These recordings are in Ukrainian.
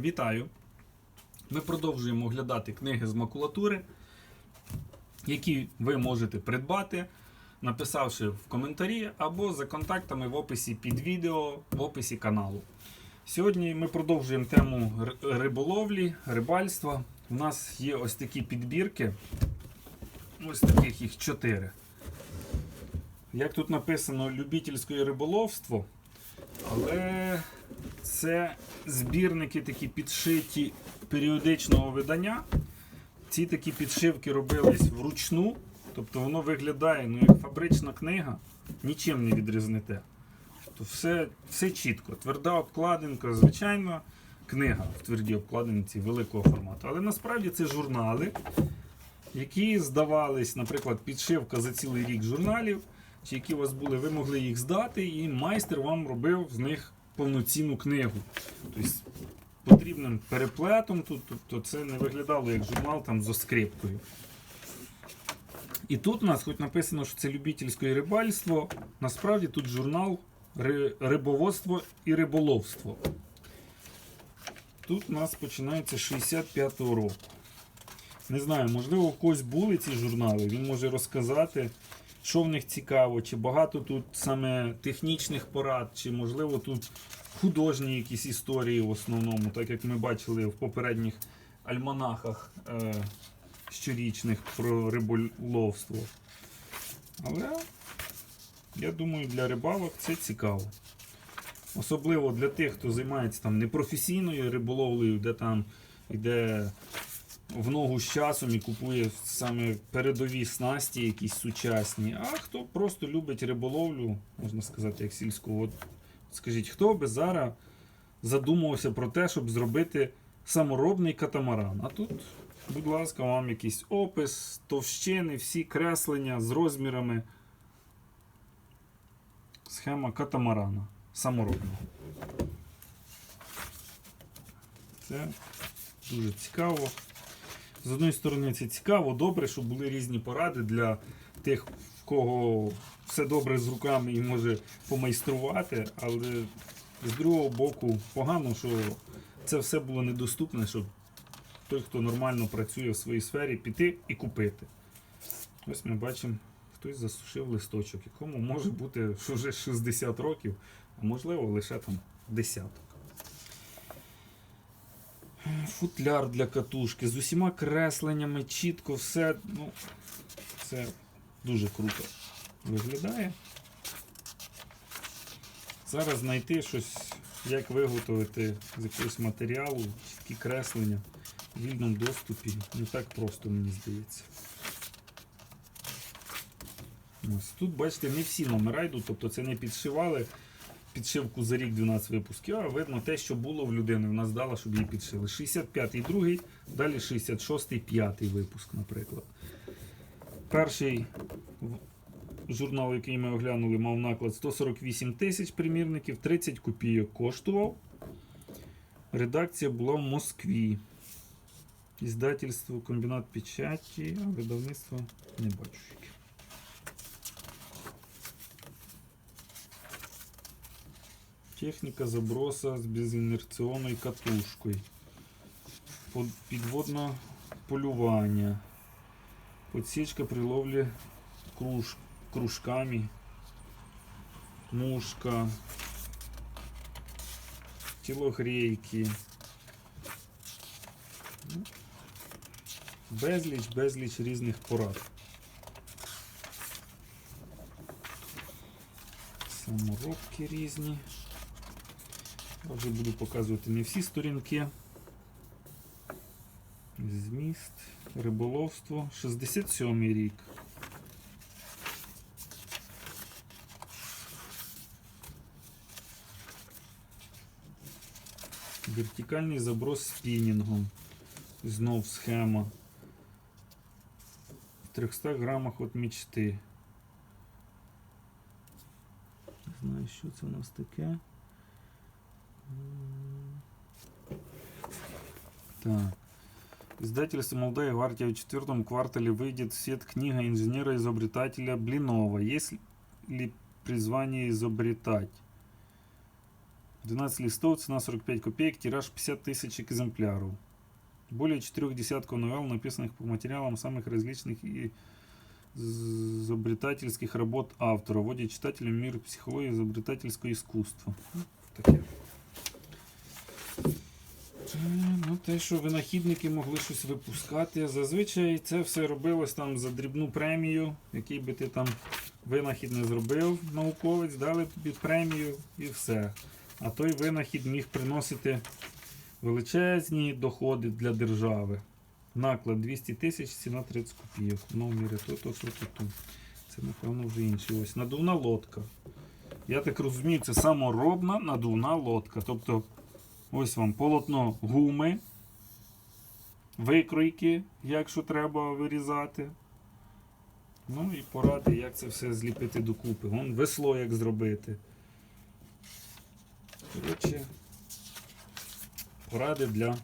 Вітаю! Ми продовжуємо оглядати книги з макулатури, які ви можете придбати, написавши в коментарі або за контактами в описі під відео, в описі каналу. Сьогодні ми продовжуємо тему риболовлі, рибальства. У нас є ось такі підбірки. Ось таких їх чотири. Як тут написано любительське риболовство, але це збірники такі підшиті періодичного видання. Ці такі підшивки робились вручну, тобто воно виглядає ну, як фабрична книга, нічим не відрізните. Тобто все, все чітко. Тверда обкладинка, звичайно, книга в твердій обкладинці великого формату. Але насправді це журнали, які здавались, наприклад, підшивка за цілий рік журналів, чи які у вас були, ви могли їх здати, і майстер вам робив з них повноцінну книгу. Тобто потрібним переплетом тут, тобто це не виглядало як журнал там з оскрипкою. І тут у нас, хоч написано, що це любительське рибальство, насправді тут журнал рибоводство і риболовство. Тут у нас починається з 65-го року. Не знаю, можливо, у когось були ці журнали, він може розказати, що в них цікаво, чи багато тут саме технічних порад, чи можливо тут художні якісь історії в основному, так як ми бачили в попередніх альманахах е, щорічних про риболовство. Але я думаю, для рибалок це цікаво. Особливо для тих, хто займається там непрофесійною риболовлею, де там йде в ногу з часом і купує саме передові снасті, якісь сучасні. А хто просто любить риболовлю, можна сказати, як сільську. От скажіть, хто би зараз задумувався про те, щоб зробити саморобний катамаран? А тут, будь ласка, вам якийсь опис, товщини, всі креслення з розмірами. Схема катамарана саморобного. Це дуже цікаво. З однієї сторони, це цікаво, добре, щоб були різні поради для тих, в кого все добре з руками і може помайструвати, але з другого боку погано, що це все було недоступне, щоб той, хто нормально працює в своїй сфері, піти і купити. Ось ми бачимо, хтось засушив листочок, якому може бути вже 60 років, а можливо лише там десяток. Футляр для катушки з усіма кресленнями, чітко все. Ну, це дуже круто виглядає. Зараз знайти щось, як виготовити з якогось матеріалу, чіткі креслення в вільному доступі. Не так просто, мені здається. Ось тут, бачите, не всі номера йдуть, тобто це не підшивали підшивку за рік 12 випусків, а видно те, що було в людини. Вона здала, щоб її підшили. 65-й другий, далі 66-й п'ятий випуск, наприклад. Перший журнал, який ми оглянули, мав наклад 148 тисяч примірників, 30 копійок коштував. Редакція була в Москві. Іздательство, комбінат печаті, а видавництво не бачу. Техніка заброса з безінерційною катушкою. Підводне полювання. Подсічка при ловлі круж, кружками. Мушка. Тілогрейки. Ну, Безліч, безліч різних порад. Саморобки різні. Я буду показувати не всі сторінки. Зміст, риболовство, 67 й рік. Вертикальний заброс спінінгом. Знов схема. В 300 грамах от мічти. Не знаю, що це у нас таке. Так. Издательство «Молодая гвардия» в четвертом квартале выйдет в свет книга инженера-изобретателя Блинова. Есть ли призвание изобретать? 12 листов, цена 45 копеек, тираж 50 тысяч экземпляров. Более четырех десятков новелл, написанных по материалам самых различных и изобретательских работ автора, вводит читателя в мир психологии изобретательского искусства. Ну, Таке. Ну, те, що винахідники могли щось випускати. Зазвичай це все робилось там за дрібну премію, який би ти там винахід не зробив, науковець, дали тобі премію і все. А той винахід міг приносити величезні доходи для держави. Наклад 200 тисяч, ціна 30 копійок. Номери то, то, то, то, то. Це, напевно, вже інші. Ось надувна лодка. Я так розумію, це саморобна надувна лодка. Тобто, ось вам полотно гуми, викройки, якщо треба вирізати. Ну і поради, як це все зліпити докупи. Вон весло як зробити. Коротше, поради для,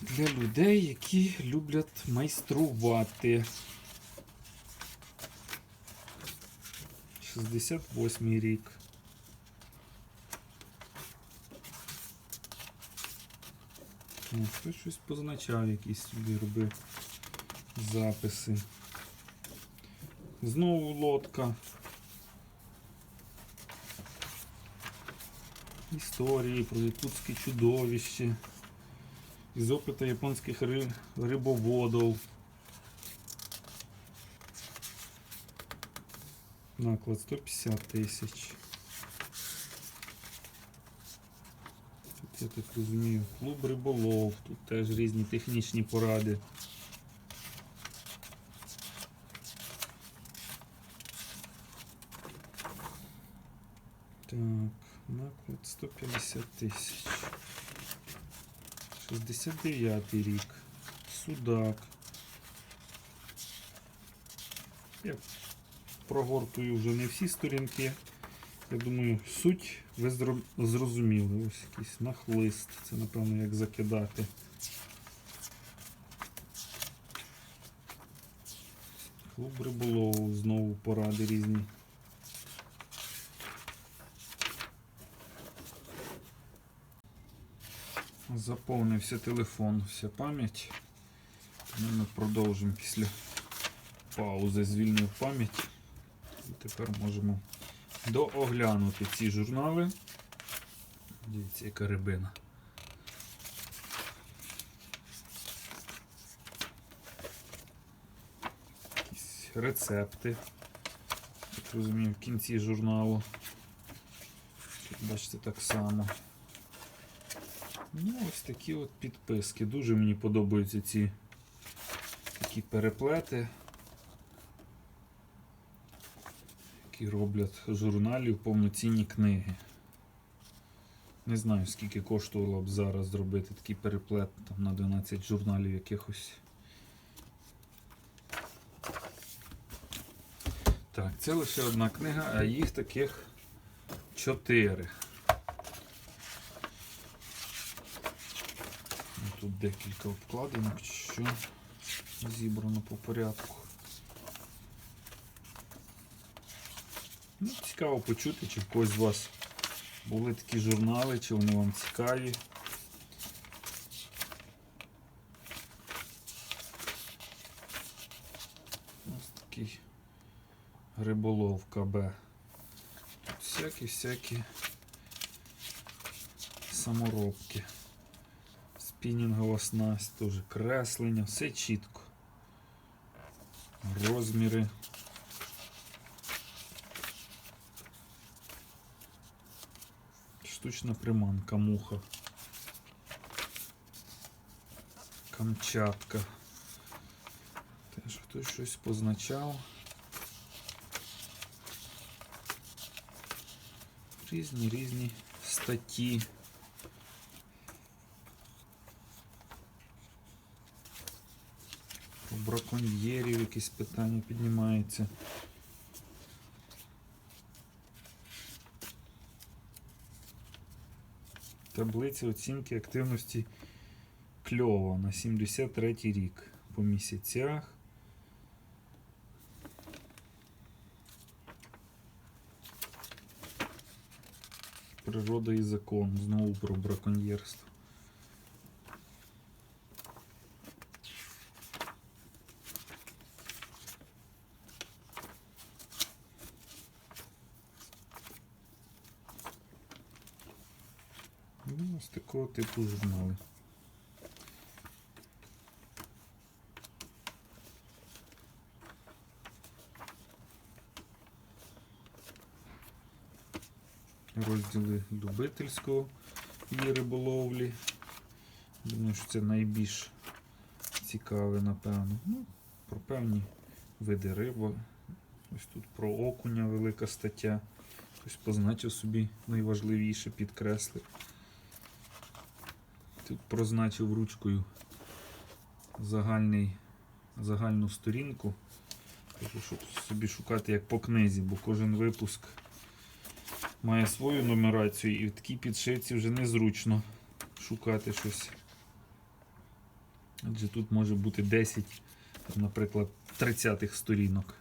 для людей, які люблять майструвати. 68 рік. Хтось щось позначав, якісь собі робив записи. Знову лодка. Історії про якутське чудовище. Із опиту японських ри- рибоводов. Наклад 150 тисяч. Тут, я так розумію, клуб риболов, тут теж різні технічні поради. Так, наклад 150 тисяч. 69 рік. Судак. Я прогортую вже не всі сторінки. Я думаю, суть ви зрозуміли. Ось якийсь нахлист. Це, напевно, як закидати. Клуб риболову, знову поради різні. Заповнився телефон, вся пам'ять. Тому ми продовжимо після паузи звільнив пам'ять. І тепер можемо дооглянути ці журнали. Дивіться, яка рибина. Рецепти. Так розумію, в кінці журналу. Тут бачите так само. Ну, ось такі от підписки. Дуже мені подобаються ці такі переплети, які роблять журналів повноцінні книги. Не знаю, скільки коштувало б зараз зробити такий переплет там, на 12 журналів якихось. Так, це лише одна книга, а їх таких чотири. Ну, Тут декілька обкладинок, що зібрано по порядку. Ну, цікаво почути, чи в когось з вас були такі журнали, чи вони вам цікаві. Ось такий риболов КБ. Всякі-всякі саморобки. Спінінгова снасть, теж креслення, все чітко. Розміри. Штучна приманка, муха. Камчатка. Теж хтось щось позначав. Різні різні статті. Про браконьєрів якісь питання піднімаються. Таблиця оцінки активності кльова на 73 рік по місяцях. Природа і закон. Знову про браконьєрство. Ну, ось такого типу журнали. Розділи любительського і риболовлі. Думаю, що це найбільш цікаве, напевно. Ну, про певні види риби. Ось тут про окуня велика стаття. Хтось позначив собі найважливіше, підкреслив. Тут прозначив ручкою загальний, загальну сторінку. Щоб собі шукати як по книзі, бо кожен випуск має свою нумерацію і в такій підшивці вже незручно шукати щось. Адже тут може бути 10, наприклад, 30-х сторінок.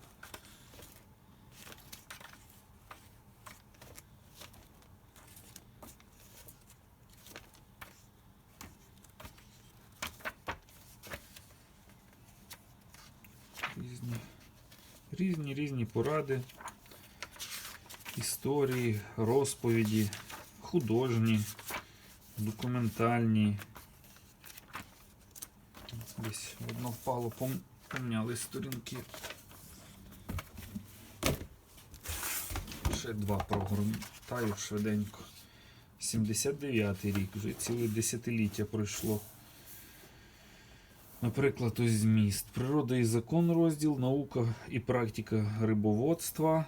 Різні, різні, різні поради, історії, розповіді, художні, документальні. Десь одно впало, пом... помняли сторінки. Ще два прогортаю швиденько. 79-й рік, вже ціле десятиліття пройшло. Наприклад, ось зміст. Природа і закон розділ, наука і практика рибоводства,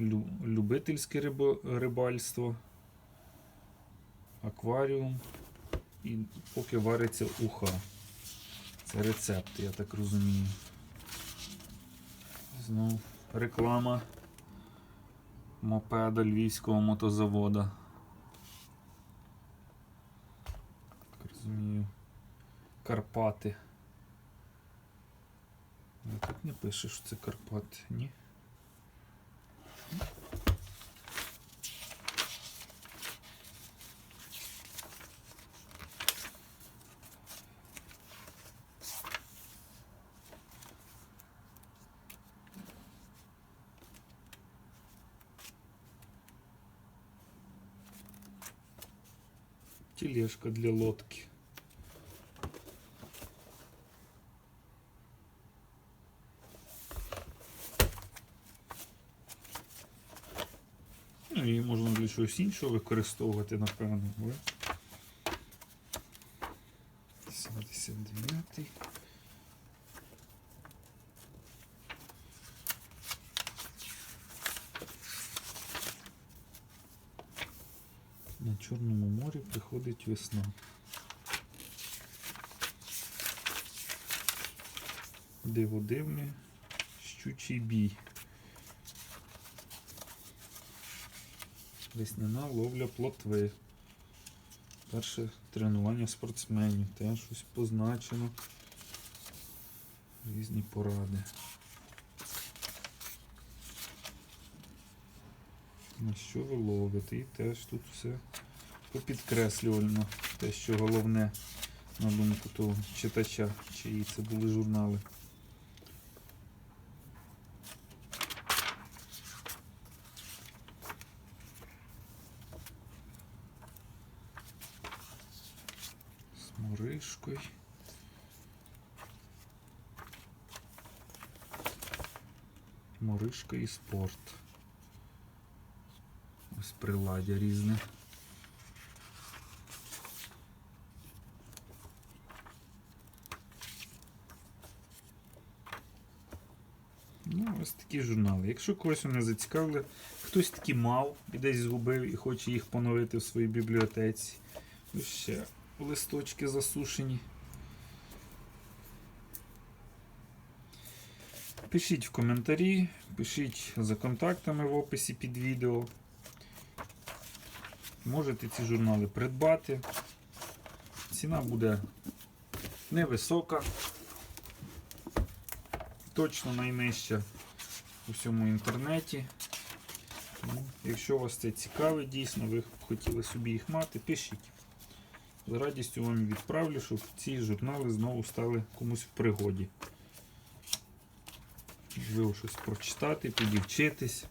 лю- любительське рибо- рибальство, акваріум і поки вариться уха. Це рецепти, я так розумію. Знов реклама мопеда Львівського мотозавода. Так розумію. Карпати. Ну, Тут не пише, що це Карпати, ні? Тележка для лодки. Її можна для чогось іншого використовувати, напевно. але 79. На Чорному морі приходить весна. Диво дивне, щучий бій. Весняна ловля плотви. Перше тренування спортсменів. Теж щось позначено. Різні поради. На що ви ловите? І теж тут все попідкреслювально. Те, що головне, на думку того читача, чиї це були журнали. З моришкою. Моришка і спорт. Ось приладдя різне. Ну, ось такі журнали. Якщо когось вони зацікавили, хтось такі мав і десь згубив і хоче їх поновити в своїй бібліотеці. Ось ще листочки засушені. Пишіть в коментарі, пишіть за контактами в описі під відео. Можете ці журнали придбати. Ціна буде невисока, точно найнижча у всьому інтернеті. Тому, якщо вас це цікавить, дійсно, ви хотіли собі їх мати, пишіть. З радістю вам відправлю, щоб ці журнали знову стали комусь в пригоді. Можливо, щось прочитати, підівчитись,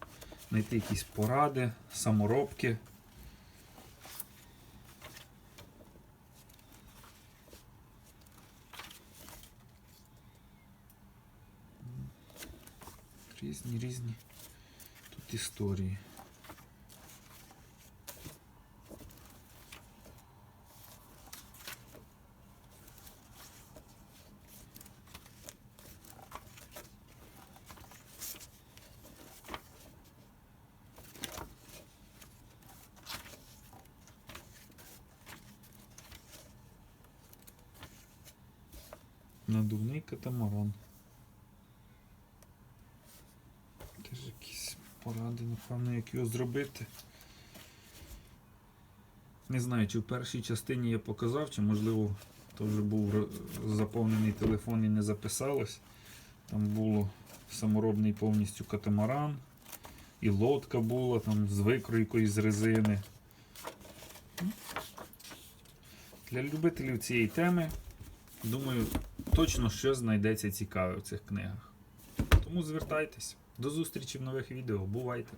знайти якісь поради, саморобки. Різні різні тут історії. Катамаран. Теж якісь поради, напевно, як його зробити. Не знаю, чи в першій частині я показав, чи можливо то вже був заповнений телефон і не записалось. Там було саморобний повністю катамаран, і лодка була там з викройкою з резини. Для любителів цієї теми, думаю, точно щось знайдеться цікаве в цих книгах. Тому звертайтесь. До зустрічі в нових відео. Бувайте!